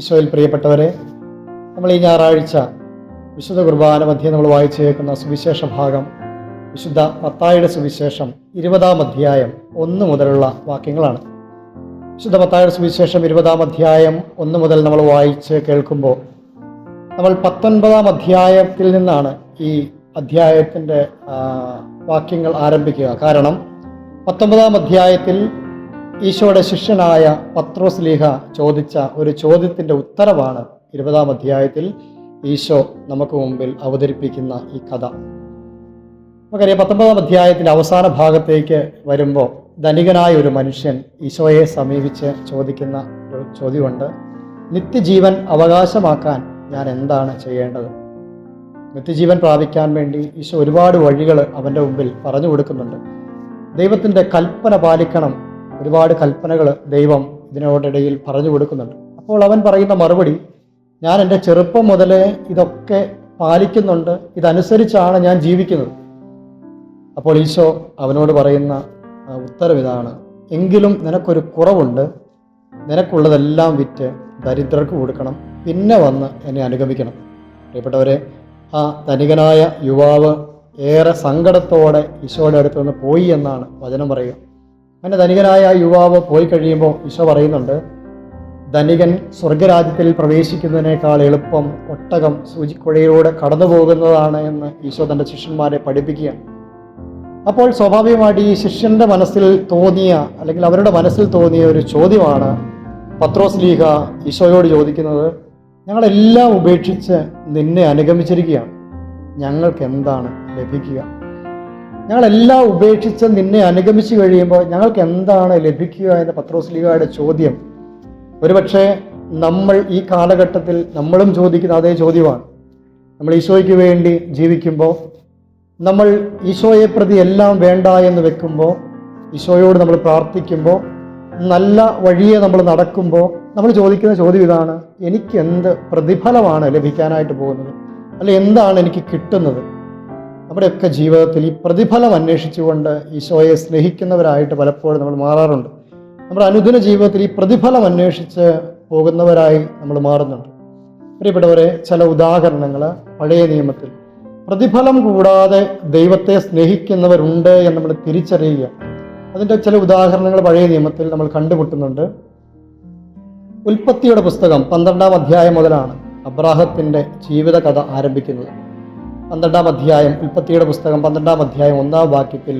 ഈശോയിൽ പ്രിയപ്പെട്ടവരെ നമ്മൾ ഈ ഞായറാഴ്ച വിശുദ്ധ കുർബാന മധ്യേ നമ്മൾ വായിച്ചു കേൾക്കുന്ന സുവിശേഷ ഭാഗം വിശുദ്ധ മത്തായുടെ സുവിശേഷം ഇരുപതാം അധ്യായം ഒന്ന് മുതലുള്ള വാക്യങ്ങളാണ്. വിശുദ്ധ മത്തായുടെ സുവിശേഷം ഇരുപതാം അധ്യായം ഒന്ന് മുതൽ നമ്മൾ വായിച്ച് കേൾക്കുമ്പോൾ നമ്മൾ പത്തൊൻപതാം അധ്യായത്തിൽ നിന്നാണ് ഈ അധ്യായത്തിന്റെ വാക്യങ്ങൾ ആരംഭിക്കുക. കാരണം പത്തൊമ്പതാം അധ്യായത്തിൽ ഈശോയുടെ ശിഷ്യനായ പത്രോസ് ലീഹ ചോദിച്ച ഒരു ചോദ്യത്തിന്റെ ഉത്തരവാണ് ഇരുപതാം അധ്യായത്തിൽ ഈശോ നമുക്ക് മുമ്പിൽ അവതരിപ്പിക്കുന്ന ഈ കഥ. നമുക്കറിയാം പത്തൊമ്പതാം അധ്യായത്തിന്റെ അവസാന ഭാഗത്തേക്ക് വരുമ്പോൾ ധനികനായ ഒരു മനുഷ്യൻ ഈശോയെ സമീപിച്ച് ചോദിക്കുന്ന ഒരു ചോദ്യമുണ്ട്. നിത്യജീവൻ അവകാശമാക്കാൻ ഞാൻ എന്താണ് ചെയ്യേണ്ടത്? നിത്യജീവൻ പ്രാപിക്കാൻ വേണ്ടി ഈശോ ഒരുപാട് വഴികൾ അവന്റെ മുമ്പിൽ പറഞ്ഞു കൊടുക്കുന്നുണ്ട്. ദൈവത്തിന്റെ കൽപ്പന പാലിക്കണം ഒരുപാട് കൽപ്പനകൾ ദൈവം ഇതിനോടിടയിൽ പറഞ്ഞു കൊടുക്കുന്നുണ്ട്. അപ്പോൾ അവൻ പറയുന്ന മറുപടി ഞാൻ എന്റെ ചെറുപ്പം മുതലേ ഇതൊക്കെ പാലിക്കുന്നുണ്ട്. ഇതനുസരിച്ചാണ് ഞാൻ ജീവിക്കുന്നത്. അപ്പോൾ ഈശോ അവനോട് പറയുന്ന ഉത്തരം ഇതാണ്. എങ്കിലും നിനക്കൊരു കുറവുണ്ട്. നിനക്കുള്ളതെല്ലാം വിറ്റ് ദരിദ്രർക്ക് കൊടുക്കണം. പിന്നെ വന്ന് എന്നെ അനുഗമിക്കണം. പ്രിയപ്പെട്ടവരെ ആ ധനികനായ യുവാവ് ഏറെ സങ്കടത്തോടെ ഈശോയുടെ അടുത്ത് നിന്ന് പോയി എന്നാണ് വചനം പറയുക. അങ്ങനെ ധനികനായ യുവാവ് പോയി കഴിയുമ്പോൾ ഈശോ പറയുന്നുണ്ട് ധനികൻ സ്വർഗരാജ്യത്തിൽ പ്രവേശിക്കുന്നതിനേക്കാൾ എളുപ്പം ഒട്ടകം സൂചിക്കുഴയിലൂടെ കടന്നു പോകുന്നതാണ് എന്ന് ഈശോ തന്റെ ശിഷ്യന്മാരെ പഠിപ്പിക്കുകയാണ്. അപ്പോൾ സ്വാഭാവികമായിട്ട് ഈ ശിഷ്യന്റെ മനസ്സിൽ തോന്നിയ അല്ലെങ്കിൽ അവരുടെ മനസ്സിൽ തോന്നിയ ഒരു ചോദ്യമാണ് പത്രോസ് ലീഹ ഈശോയോട് ചോദിക്കുന്നത് ഞങ്ങളെല്ലാം ഉപേക്ഷിച്ച് നിന്നെ അനുഗമിച്ചിരിക്കുകയാണ്. ഞങ്ങൾക്ക് എന്താണ് ലഭിക്കുക? ഞങ്ങളെല്ലാം ഉപേക്ഷിച്ച് നിന്നെ അനുഗമിച്ചു കഴിയുമ്പോൾ ഞങ്ങൾക്ക് എന്താണ് ലഭിക്കുക എന്ന പത്രോസ് ലീഹയുടെ ചോദ്യം. ഒരുപക്ഷെ നമ്മൾ ഈ കാലഘട്ടത്തിൽ നമ്മളും ചോദിക്കുന്ന അതേ ചോദ്യമാണ്. നമ്മൾ ഈശോയ്ക്ക് വേണ്ടി ജീവിക്കുമ്പോൾ നമ്മൾ ഈശോയെ പ്രതി എല്ലാം വേണ്ട എന്ന് വെക്കുമ്പോൾ ഈശോയോട് നമ്മൾ പ്രാർത്ഥിക്കുമ്പോൾ നല്ല വഴിയെ നമ്മൾ നടക്കുമ്പോൾ നമ്മൾ ചോദിക്കുന്ന ചോദ്യം ഇതാണ് എനിക്ക് എന്ത് പ്രതിഫലമാണ് ലഭിക്കാനായിട്ട് പോകുന്നത്? അല്ലെ എന്താണ് എനിക്ക് കിട്ടുന്നത്? നമ്മുടെയൊക്കെ ജീവിതത്തിൽ ഈ പ്രതിഫലം അന്വേഷിച്ചുകൊണ്ട് ഈശോയെ സ്നേഹിക്കുന്നവരായിട്ട് പലപ്പോഴും നമ്മൾ മാറാറുണ്ട്. നമ്മുടെ അനുദിന ജീവിതത്തിൽ ഈ പ്രതിഫലം അന്വേഷിച്ച് പോകുന്നവരായി നമ്മൾ മാറുന്നുണ്ട്. പ്രിയപ്പെട്ടവരെ ചില ഉദാഹരണങ്ങൾ പഴയ നിയമത്തിൽ. പ്രതിഫലം കൂടാതെ ദൈവത്തെ സ്നേഹിക്കുന്നവരുണ്ട് എന്ന് നമ്മൾ തിരിച്ചറിയുക. അതിന്റെ ചില ഉദാഹരണങ്ങൾ പഴയ നിയമത്തിൽ നമ്മൾ കണ്ടുമുട്ടുന്നുണ്ട്. ഉൽപ്പത്തിയുടെ പുസ്തകം പന്ത്രണ്ടാം അധ്യായം മുതലാണ് അബ്രാഹത്തിന്റെ ജീവിത കഥ ആരംഭിക്കുന്നത്. പന്ത്രണ്ടാം അധ്യായം ഉൽപ്പത്തിയുടെ പുസ്തകം പന്ത്രണ്ടാം അധ്യായം ഒന്നാം വാക്യത്തിൽ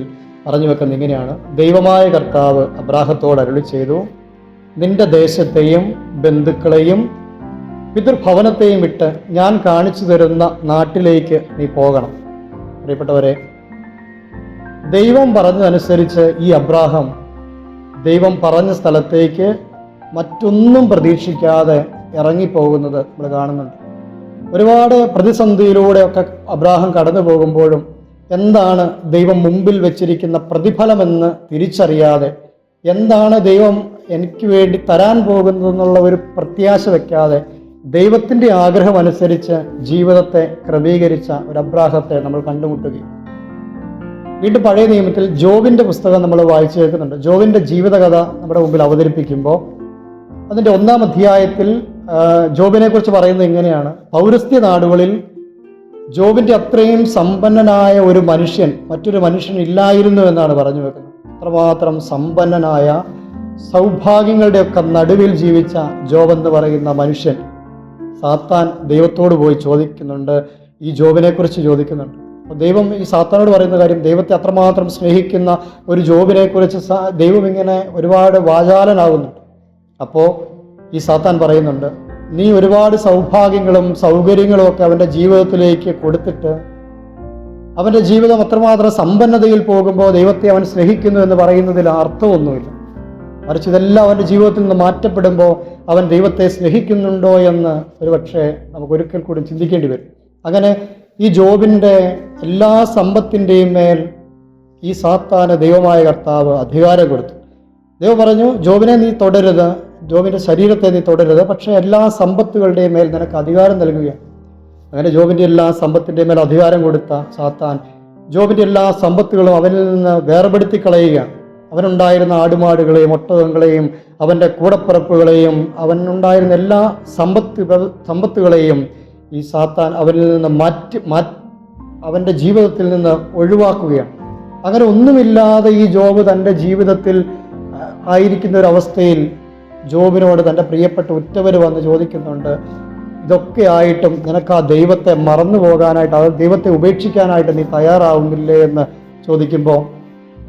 പറഞ്ഞു വെക്കുന്നത് ഇങ്ങനെയാണ്. ദൈവമായ കർത്താവ് അബ്രാഹത്തോട് അരുളി ചെയ്തു നിന്റെ ദേശത്തെയും ബന്ധുക്കളെയും പിതൃഭവനത്തെയും വിട്ട് ഞാൻ കാണിച്ചു തരുന്ന നാട്ടിലേക്ക് നീ പോകണം. പ്രിയപ്പെട്ടവരെ ദൈവം പറഞ്ഞതനുസരിച്ച് ഈ അബ്രാഹം ദൈവം പറഞ്ഞ സ്ഥലത്തേക്ക് മറ്റൊന്നും പ്രതീക്ഷിക്കാതെ ഇറങ്ങിപ്പോകുന്നത് നമ്മൾ കാണുന്നുണ്ട്. ഒരുപാട് പ്രതിസന്ധിയിലൂടെയൊക്കെ അബ്രാഹം കടന്നു പോകുമ്പോഴും എന്താണ് ദൈവം മുമ്പിൽ വെച്ചിരിക്കുന്ന പ്രതിഫലമെന്ന് തിരിച്ചറിയാതെ എന്താണ് ദൈവം എനിക്ക് വേണ്ടി തരാൻ പോകുന്നതെന്നുള്ള ഒരു പ്രത്യാശ വെക്കാതെ ദൈവത്തിന്റെ ആഗ്രഹം അനുസരിച്ച് ജീവിതത്തെ ക്രമീകരിച്ച ഒരു അബ്രാഹത്തെ നമ്മൾ കണ്ടുമുട്ടുകയും. വീണ്ടും പഴയ നിയമത്തിൽ ജോബിന്റെ പുസ്തകം നമ്മൾ വായിച്ചു കേൾക്കുന്നുണ്ട് ജോബിന്റെ ജീവിതകഥ നമ്മുടെ മുമ്പിൽ അവതരിപ്പിക്കുമ്പോൾ അതിന്റെ ഒന്നാം അധ്യായത്തിൽ ജോബിനെ കുറിച്ച് പറയുന്നത് എങ്ങനെയാണ്? പൗരസ്ത്യ നാടുകളിൽ ജോബിന്റെ അത്രയും സമ്പന്നനായ ഒരു മനുഷ്യൻ മറ്റൊരു മനുഷ്യൻ ഇല്ലായിരുന്നു എന്നാണ് പറഞ്ഞു വെക്കുന്നത്. അത്രമാത്രം സമ്പന്നനായ സൗഭാഗ്യങ്ങളുടെ സൗഭാഗ്യങ്ങളുടെയൊക്കെ നടുവിൽ ജീവിച്ച ജോബ് എന്ന് പറയുന്ന മനുഷ്യൻ സാത്താൻ ദൈവത്തോട് പോയി ചോദിക്കുന്നുണ്ട്. ഈ ജോബിനെ കുറിച്ച് ചോദിക്കുന്നുണ്ട്. അപ്പോൾ ദൈവം ഈ സാത്താനോട് പറയുന്ന കാര്യം ദൈവത്തെ അത്രമാത്രം സ്നേഹിക്കുന്ന ഒരു ജോബിനെ കുറിച്ച് ദൈവം ഇങ്ങനെ ഒരുപാട് വാചാലനാകുന്നുണ്ട്. അപ്പോൾ ഈ സാത്താൻ പറയുന്നുണ്ട് നീ ഒരുപാട് സൗഭാഗ്യങ്ങളും സൗകര്യങ്ങളും ഒക്കെ അവന്റെ ജീവിതത്തിലേക്ക് കൊടുത്തിട്ട് അവന്റെ ജീവിതം അത്രമാത്രം സമ്പന്നതയിൽ പോകുമ്പോൾ ദൈവത്തെ അവൻ സ്നേഹിക്കുന്നു എന്ന് പറയുന്നതിൽ അർത്ഥമൊന്നുമില്ല. മറിച്ച് ഇതെല്ലാം അവന്റെ ജീവിതത്തിൽ നിന്ന് മാറ്റപ്പെടുമ്പോൾ അവൻ ദൈവത്തെ സ്നേഹിക്കുന്നുണ്ടോ എന്ന് ഒരുപക്ഷെ നമുക്ക് ഒരിക്കൽ കൂടി ചിന്തിക്കേണ്ടി വരും. അങ്ങനെ ഈ ജോബിന്റെ എല്ലാ സമ്പത്തിന്റെയും മേൽ ഈ സാത്താന് ദൈവമായ കർത്താവ് അധികാരം കൊടുത്തു. ദൈവം പറഞ്ഞു ജോബിനെ നീ തുടരുത് ജോബിന്റെ ശരീരത്തെ നീ തുടരുത്. പക്ഷേ എല്ലാ സമ്പത്തുകളുടെയും മേൽ നിനക്ക് അധികാരം നൽകുകയാണ്. അങ്ങനെ ജോബിന്റെ എല്ലാ സമ്പത്തിന്റെ മേൽ അധികാരം കൊടുത്ത സാത്താൻ ജോബിന്റെ എല്ലാ സമ്പത്തുകളും അവനിൽ നിന്ന് വേർപെടുത്തി കളയുകയാണ് അവനുണ്ടായിരുന്ന ആടുമാടുകളെയും ഒട്ടകങ്ങളെയും അവന്റെ കൂടപ്പിറപ്പുകളെയും അവനുണ്ടായിരുന്ന എല്ലാ സമ്പത്തുകൾ സമ്പത്തുകളെയും ഈ സാത്താൻ അവനിൽ നിന്ന് മാറ്റി മാ അവന്റെ ജീവിതത്തിൽ നിന്ന് ഒഴിവാക്കുകയാണ്. അങ്ങനെ ഒന്നുമില്ലാതെ ഈ ജോബ് തന്റെ ജീവിതത്തിൽ ആയിരിക്കുന്ന ഒരു അവസ്ഥയിൽ ജോബിനോട് തന്റെ പ്രിയപ്പെട്ട ഉറ്റവർ വന്ന് ചോദിക്കുന്നുണ്ട് ഇതൊക്കെ ആയിട്ടും നിനക്ക് ആ ദൈവത്തെ മറന്നു പോകാനായിട്ട് അത് ദൈവത്തെ ഉപേക്ഷിക്കാനായിട്ട് നീ തയ്യാറാവുന്നില്ലേ? എന്ന് ചോദിക്കുമ്പോൾ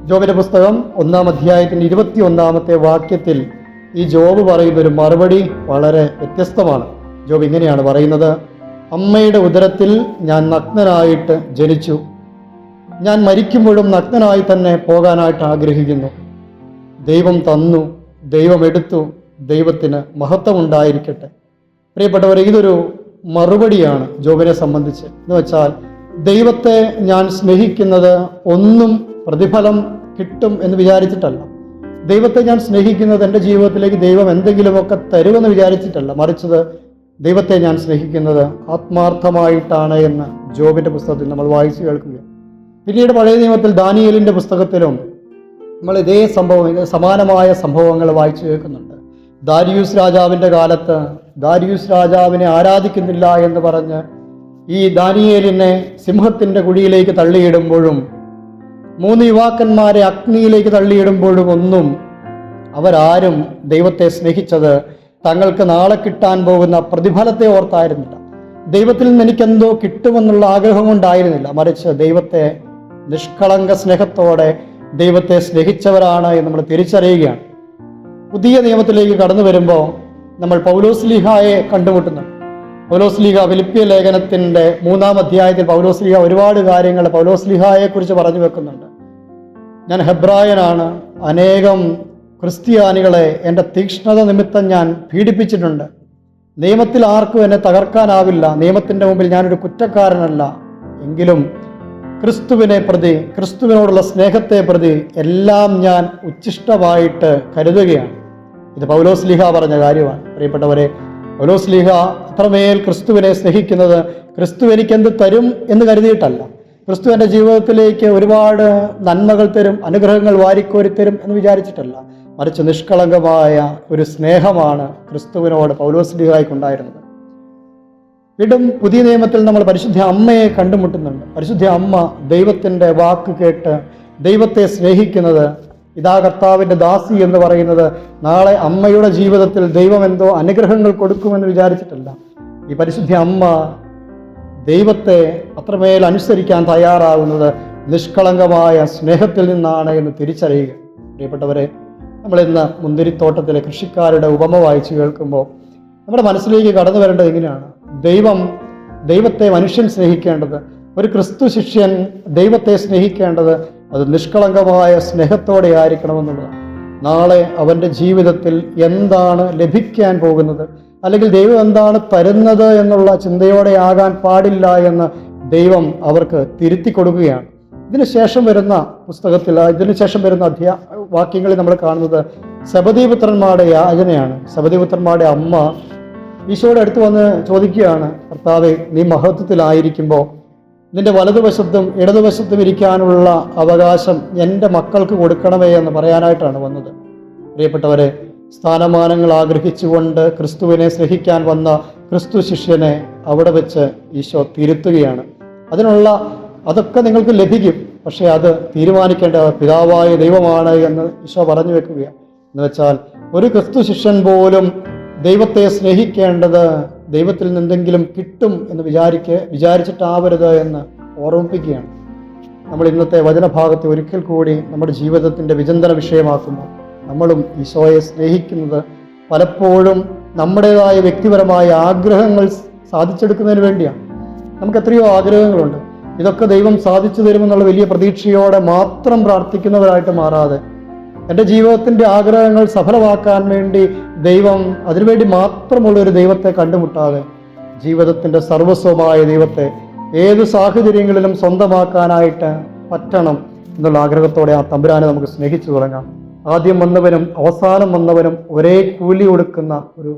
ജോബിന്റെ പുസ്തകം ഒന്നാം അധ്യായത്തിന്റെ ഇരുപത്തി ഒന്നാമത്തെ വാക്യത്തിൽ ഈ ജോബ് പറയുന്ന ഒരു മറുപടി വളരെ വ്യത്യസ്തമാണ്. ജോബ് ഇങ്ങനെയാണ് പറയുന്നത് അമ്മയുടെ ഉദരത്തിൽ ഞാൻ നഗ്നനായിട്ട് ജനിച്ചു. ഞാൻ മരിക്കുമ്പോഴും നഗ്നനായി തന്നെ പോകാനായിട്ട് ആഗ്രഹിക്കുന്നു. ദൈവം തന്നു ദൈവം എടുത്തു ദൈവത്തിന് മഹത്വമുണ്ടായിരിക്കട്ടെ. പ്രിയപ്പെട്ടവരെ ഇതൊരു മറുപടിയാണ് ജോബിനെ സംബന്ധിച്ച്. എന്ന് വെച്ചാൽ ദൈവത്തെ ഞാൻ സ്നേഹിക്കുന്നത് ഒന്നും പ്രതിഫലം കിട്ടും എന്ന് വിചാരിച്ചിട്ടല്ല. ദൈവത്തെ ഞാൻ സ്നേഹിക്കുന്നത് എന്റെ ജീവിതത്തിലേക്ക് ദൈവം എന്തെങ്കിലുമൊക്കെ തരുമെന്ന് വിചാരിച്ചിട്ടല്ല. മറിച്ചത് ദൈവത്തെ ഞാൻ സ്നേഹിക്കുന്നത് ആത്മാർത്ഥമായിട്ടാണ് എന്ന് ജോബിന്റെ പുസ്തകത്തിൽ നമ്മൾ വായിച്ചു കേൾക്കുക. പിന്നീട് പഴയ നിയമത്തിൽ ദാനിയലിന്റെ പുസ്തകത്തിലും നമ്മൾ ഇതേ സംഭവം സമാനമായ സംഭവങ്ങൾ വായിച്ചു കേൾക്കുന്നുണ്ട്. ദാരിയൂസ് രാജാവിന്റെ കാലത്ത് ദാരിയൂസ് രാജാവിനെ ആരാധിക്കുന്നില്ല എന്ന് പറഞ്ഞ് ഈ ദാനിയേലിനെ സിംഹത്തിന്റെ കുഴിയിലേക്ക് തള്ളിയിടുമ്പോഴും മൂന്ന് യുവാക്കന്മാരെ അഗ്നിയിലേക്ക് തള്ളിയിടുമ്പോഴും ഒന്നും അവരാരും ദൈവത്തെ സ്നേഹിച്ചത് തങ്ങൾക്ക് നാളെ കിട്ടാൻ പോകുന്ന പ്രതിഫലത്തെ ഓർത്തായിരുന്നില്ല. ദൈവത്തിൽ നിന്ന് എനിക്കെന്തോ കിട്ടുമെന്നുള്ള ആഗ്രഹം കൊണ്ടായിരുന്നില്ല. മറിച്ച് ദൈവത്തെ നിഷ്കളങ്ക സ്നേഹത്തോടെ ദൈവത്തെ സ്നേഹിച്ചവരാണ് എന്ന് നമ്മൾ തിരിച്ചറിയുകയാണ്. പുതിയ നിയമത്തിലേക്ക് കടന്നു വരുമ്പോൾ നമ്മൾ പൗലോസ് ലീഹായെ കണ്ടുമുട്ടുന്നു. പൗലോസ് ലീഹ ഫിലിപ്പിയ ലേഖനത്തിന്റെ മൂന്നാം അധ്യായത്തിൽ പൗലോസ് ലീഹ ഒരുപാട് കാര്യങ്ങൾ പൗലോസ് ലീഹായെ കുറിച്ച് പറഞ്ഞു വെക്കുന്നുണ്ട്. ഞാൻ ഹെബ്രായനാണ്. അനേകം ക്രിസ്ത്യാനികളെ എന്റെ തീക്ഷ്ണത നിമിത്തം ഞാൻ പീഡിപ്പിച്ചിട്ടുണ്ട്. നിയമത്തിൽ ആർക്കും എന്നെ തകർക്കാനാവില്ല. നിയമത്തിന്റെ മുമ്പിൽ ഞാനൊരു കുറ്റക്കാരനല്ല. എങ്കിലും ക്രിസ്തുവിനെ പ്രതി ക്രിസ്തുവിനോടുള്ള സ്നേഹത്തെ പ്രതി എല്ലാം ഞാൻ ഉച്ഛിഷ്ടമായിട്ട് കരുതുകയാണ്. ഇത് പൗലോസ് ലീഹ പറഞ്ഞ കാര്യമാണ്. പ്രിയപ്പെട്ടവരെ പൗലോസ്ലിഹ അത്രമേൽ ക്രിസ്തുവിനെ സ്നേഹിക്കുന്നത് ക്രിസ്തു എനിക്കെന്ത് തരും എന്ന് കരുതിയിട്ടല്ല. ക്രിസ്തു എന്റെ ജീവിതത്തിലേക്ക് ഒരുപാട് നന്മകൾ തരും അനുഗ്രഹങ്ങൾ വാരിക്കോരി തരും എന്ന് വിചാരിച്ചിട്ടല്ല. മറിച്ച് നിഷ്കളങ്കമായ ഒരു സ്നേഹമാണ് ക്രിസ്തുവിനോട് പൗലോസ് ലീഹായ്ക്കുണ്ടായിരുന്നത് വീണ്ടും പുതിയ നിയമത്തിൽ നമ്മൾ പരിശുദ്ധ അമ്മയെ കണ്ടുമുട്ടുന്നുണ്ട്. പരിശുദ്ധ അമ്മ ദൈവത്തിന്റെ വാക്ക് കേട്ട് ദൈവത്തെ സ്നേഹിക്കുന്നത് ഇതാ കർത്താവിന്റെ ദാസി എന്ന് പറയുന്നത് നാളെ അമ്മയുടെ ജീവിതത്തിൽ ദൈവം എന്തോ അനുഗ്രഹങ്ങൾ കൊടുക്കുമെന്ന് വിചാരിച്ചിട്ടല്ല. ഈ പരിശുദ്ധ അമ്മ ദൈവത്തെ അത്രമേൽ അനുസരിക്കാൻ തയ്യാറാകുന്നത് നിഷ്കളങ്കമായ സ്നേഹത്തിൽ നിന്നാണ് എന്ന് തിരിച്ചറിയുക. പ്രിയപ്പെട്ടവരെ നമ്മൾ ഇന്ന് മുന്തിരിത്തോട്ടത്തിലെ കൃഷിക്കാരുടെ ഉപമ വായിച്ചു കേൾക്കുമ്പോൾ നമ്മുടെ മനസ്സിലേക്ക് കടന്നു വരേണ്ടത് എങ്ങനെയാണ്? ദൈവം ദൈവത്തെ മനുഷ്യൻ സ്നേഹിക്കേണ്ടത് ഒരു ക്രിസ്തു ശിഷ്യൻ ദൈവത്തെ സ്നേഹിക്കേണ്ടത് അത് നിഷ്കളങ്കമായ സ്നേഹത്തോടെ ആയിരിക്കണമെന്നുള്ളതാണ് നാളെ അവന്റെ ജീവിതത്തിൽ എന്താണ് ലഭിക്കാൻ പോകുന്നത്? അല്ലെങ്കിൽ ദൈവം എന്താണ് തരുന്നത് എന്നുള്ള ചിന്തയോടെ ആകാൻ പാടില്ല എന്ന് ദൈവം അവർക്ക് തിരുത്തി കൊടുക്കുകയാണ്. ഇതിനുശേഷം വരുന്ന പുസ്തകത്തിൽ ഇതിനുശേഷം വരുന്ന അധ്യാ വാക്യങ്ങളിൽ നമ്മൾ കാണുന്നത് സബദീപുത്രന്മാരുടെ യാചനയാണ്. സബദീപുത്രന്മാരുടെ അമ്മ ഈശോയുടെ അടുത്ത് വന്ന് ചോദിക്കുകയാണ് കർത്താവെ നീ മഹത്വത്തിലായിരിക്കുമ്പോൾ നിന്റെ വലതുവശത്തും ഇടതുവശത്തും ഇരിക്കാനുള്ള അവകാശം എന്റെ മക്കൾക്ക് കൊടുക്കണമേ എന്ന് പറയാനായിട്ടാണ് വന്നത്. പ്രിയപ്പെട്ടവരെ സ്ഥാനമാനങ്ങൾ ആഗ്രഹിച്ചുകൊണ്ട് ക്രിസ്തുവിനെ സ്നേഹിക്കാൻ വന്ന ക്രിസ്തു ശിഷ്യനെ അവിടെ വെച്ച് ഈശോ തിരുത്തുകയാണ്. അതിനുള്ള അതൊക്കെ നിങ്ങൾക്ക് ലഭിക്കും പക്ഷേ അത് തീരുമാനിക്കേണ്ട പിതാവായ ദൈവമാണ് എന്ന് ഈശോ പറഞ്ഞു വെക്കുകയാണ്. എന്ന് വെച്ചാൽ ഒരു ക്രിസ്തു ശിഷ്യൻ പോലും ദൈവത്തെ സ്നേഹിക്കേണ്ടത് ദൈവത്തിൽ നിന്നെന്തെങ്കിലും കിട്ടും എന്ന് വിചാരിക്ക് വിചാരിച്ചിട്ടാവരുത് എന്ന് ഓർമ്മിപ്പിക്കുകയാണ്. നമ്മൾ ഇന്നത്തെ വചനഭാഗത്തെ ഒരിക്കൽ കൂടി നമ്മുടെ ജീവിതത്തിന്റെ വിചിന്തന വിഷയമാക്കുമ്പോൾ നമ്മളും ഈശോയെ സ്നേഹിക്കുന്നത് പലപ്പോഴും നമ്മുടേതായ വ്യക്തിപരമായ ആഗ്രഹങ്ങൾ സാധിച്ചെടുക്കുന്നതിന് വേണ്ടിയാണ്. നമുക്ക് എത്രയോ ആഗ്രഹങ്ങളുണ്ട്. ഇതൊക്കെ ദൈവം സാധിച്ചു തരുമെന്നുള്ള വലിയ പ്രതീക്ഷയോടെ മാത്രം പ്രാർത്ഥിക്കുന്നവരായിട്ട് മാറാതെ എന്റെ ജീവിതത്തിന്റെ ആഗ്രഹങ്ങൾ സഫലമാക്കാൻ വേണ്ടി ദൈവം അതിനുവേണ്ടി മാത്രമുള്ള ഒരു ദൈവത്തെ കണ്ടുമുട്ടാതെ ജീവിതത്തിന്റെ സർവസ്വമായ ദൈവത്തെ ഏത് സാഹചര്യങ്ങളിലും സ്വന്തമാക്കാനായിട്ട് പറ്റണം എന്നുള്ള ആഗ്രഹത്തോടെ ആ തമ്പുരാനെ നമുക്ക് സ്നേഹിച്ചു തുടങ്ങാം. ആദ്യം വന്നവനും അവസാനം വന്നവനും ഒരേ കൂലി കൊടുക്കുന്ന ഒരു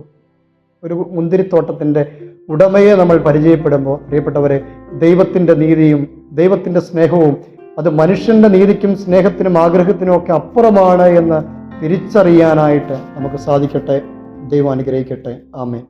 ഒരു മുന്തിരിത്തോട്ടത്തിന്റെ ഉടമയെ നമ്മൾ പരിചയപ്പെടുമ്പോൾ പ്രിയപ്പെട്ടവരെ ദൈവത്തിന്റെ നീതിയും ദൈവത്തിന്റെ സ്നേഹവും അത് മനുഷ്യന്റെ നീതിക്കും സ്നേഹത്തിനും ആഗ്രഹത്തിനും ഒക്കെ അപ്പുറമാണ് എന്ന് തിരിച്ചറിയാനായിട്ട് നമുക്ക് സാധിക്കട്ടെ. ദൈവം അനുഗ്രഹിക്കട്ടെ. ആമേ